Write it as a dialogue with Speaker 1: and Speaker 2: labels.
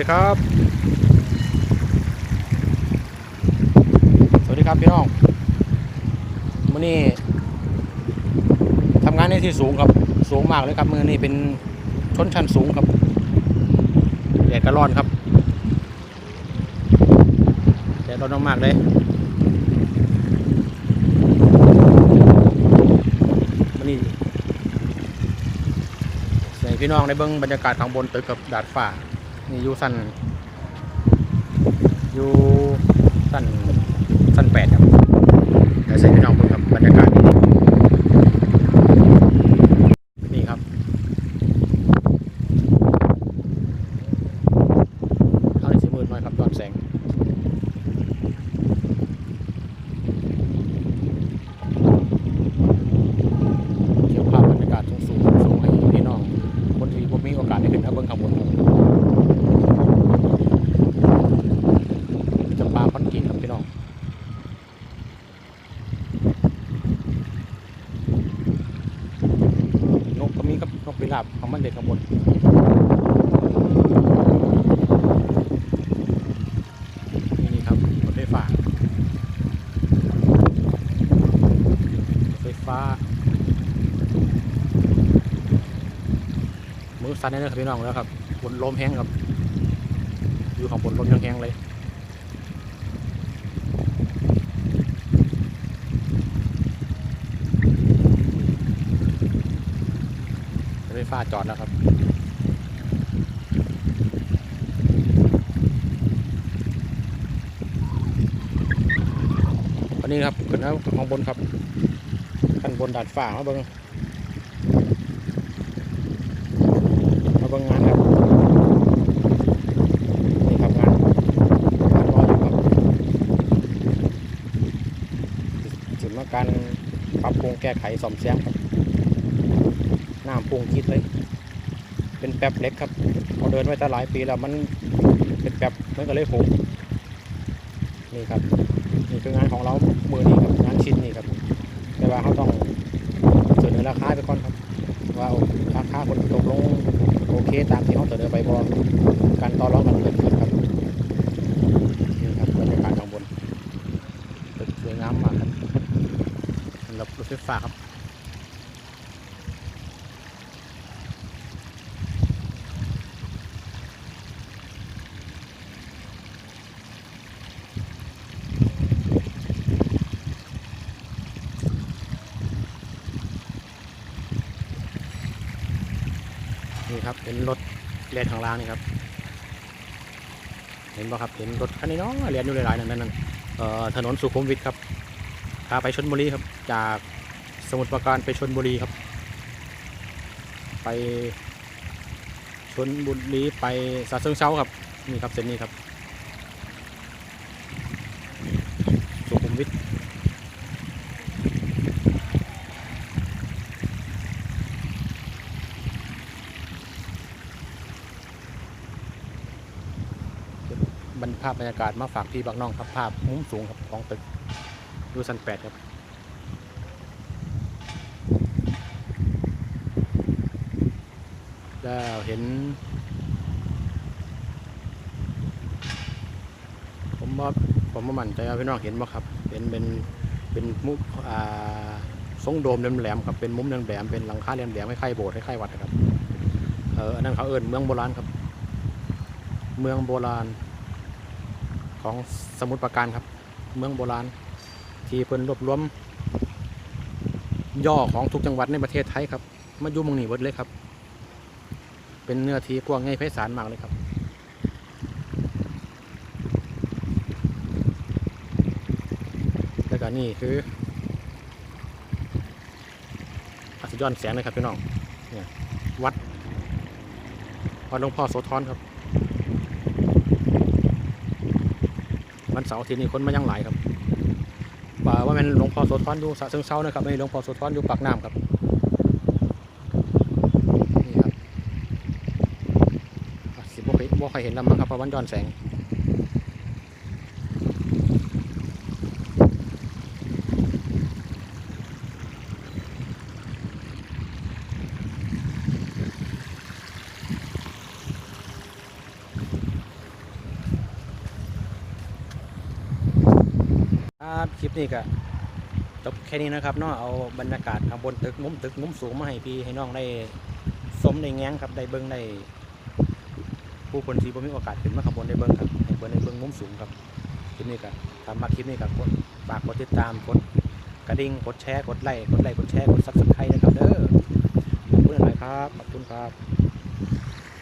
Speaker 1: ดีครับ สวัสดีครับพี่น้องมื่อนี้ทำงานในที่สูงครับ สูงมากเลยครับมือนี้เป็นชนชั้นสูงครับแดดก็ร้อนครับแดดร้อนมากๆเลยมื่อนี้ให้พี่น้องได้เบิ่งบรรยากาศข้างบนตึกกับดาดฟ้า นี่อยู่สั้นอยู่สั้นสั้นแปดครับเดี๋ยวใส่พี่น้องเบิ่งครับบรรยากาศนี่ครับเอาในสีมืดหน่อยครับตอนแสงเก็บภาพบรรยากาศสูงๆสูงให้พี่น้องคนที่ผมมีโอกาสได้ขึ้นมาเบิ่งข้างบนครับ จำปาคอนกรีตครับพี่น้อง น กับนกพิราบของมันเด็กข้างบนนี่ครับรถไฟฟ้ารถไฟฟ้ามือสั่นเลยนะครับพี่น้องแล้วครับบนลมแห้งครับ อยู่ของบนลมแห้งเลย ฟ้าจอดแล้วครับ วันนี้ครับขึ้นแล้วข้างบนครับขั้นบนดาดฟ้ามาเบิ้งมาเบิ้งงานครับนี่ครับงานงานรออยู่ครับถึงมาการปรับปรุงแก้ไขซ่อมแซมครับ น้ำพุ่งคิดเลย เป็นแป๊บเล็กครับพอเดินไว้ตั้งหลายปีแล้วมันเป็นแป๊บมันก็เลยผงนี่ครับนี่คืองานของเรามือนี้ครับงานชิ้นนี่ครับ แต่ว่าเขาต้องเสนอราคาไปก่อนครับ ว่าราคาคนตกลงโอเคตามที่เขาเสนอไปบอการต่อรองกันเกิดขึ้นครับนี่ครับบรรยากาศข้างบนสวยงามมากครับสำหรับรถไฟฟ้าครับ นี่ครับเป็นรถเลียนข้างล่างนี่ครับ เห็นป่ะครับเห็นรถคันนี้เนาะเลียนอยู่หลายๆนั่นนั่นนั่นเอ่อถนนสุขุมวิทครับพาไปชนบุรีครับ จากสมุทรปราการไปชนบุรีครับ ไปชนบุรีไปสาเชิงเซาครับนี่ครับเส้นนี้ครับสุขุมวิท บรรภาพบรรยากาศมาฝากพี่บักน้องครับภาพมุมสูงครับของตึกดูสันแปดครับแล้วเห็น ผมว่าผมว่ามันใจว่าพี่น้องเห็นบ่ครับเป็นเป็นเป็นมุมอ่าทรงโดมแหลมๆครับเป็นมุมแหลมๆเป็นหลังคาแหลมๆคล้ายๆโบสถ์คล้ายๆวัดครับเอออันนั้นเขาเอิ้นเมืองโบราณครับ เมืองโบราณ ของสมุทรปราการครับ เมืองโบราณ ที่เพิ่นรวบรวม ย่อของทุกจังหวัดในประเทศไทยครับมาอยู่มงนี้หมดเลยครับ เป็นเนื้อที่กว้างใหญ่ไพศาลมากเลยครับแล้วก็นี่คืออัศยอนแสงเลยครับพี่น้องเนี่ยวัดวัดหลวงพ่อโสธรครับ วันเสาร์ที่นี่คนมายังหลายครับป่าว่าเป็นหลวงพ่อโสธรอยู่สะเชิงเซานะครับไม่หลวงพ่อโสธรอยู่ปากน้ำครับนี่ครับสิบ่เคยบ่เคยเห็นลำมั้งครับเพราะวันย้อนแสง ครับคลิปนี้ก็จบแค่นี้นะครับเนาะเอาบรรยากาศข้างบนตึกมุมตึกมุมสูงมาให้พี่ให้น้องได้สมได้แง้งครับได้เบิ้งได้ผู้คนที่บ่มีโอกาสขึ้นมาข้างบนได้เบิ้งครับให้เบิ้งได้เบิ้งมุมสูงครับคลิปนี้ก็ทำมาคลิปนี้ก็กดฝากกดติดตามกดกระดิ่งกดแชร์กดไลค์กดไลค์กดแชร์กดซับสไครต์นะครับเด้อขอบคุณหลายครับขอบคุณครับ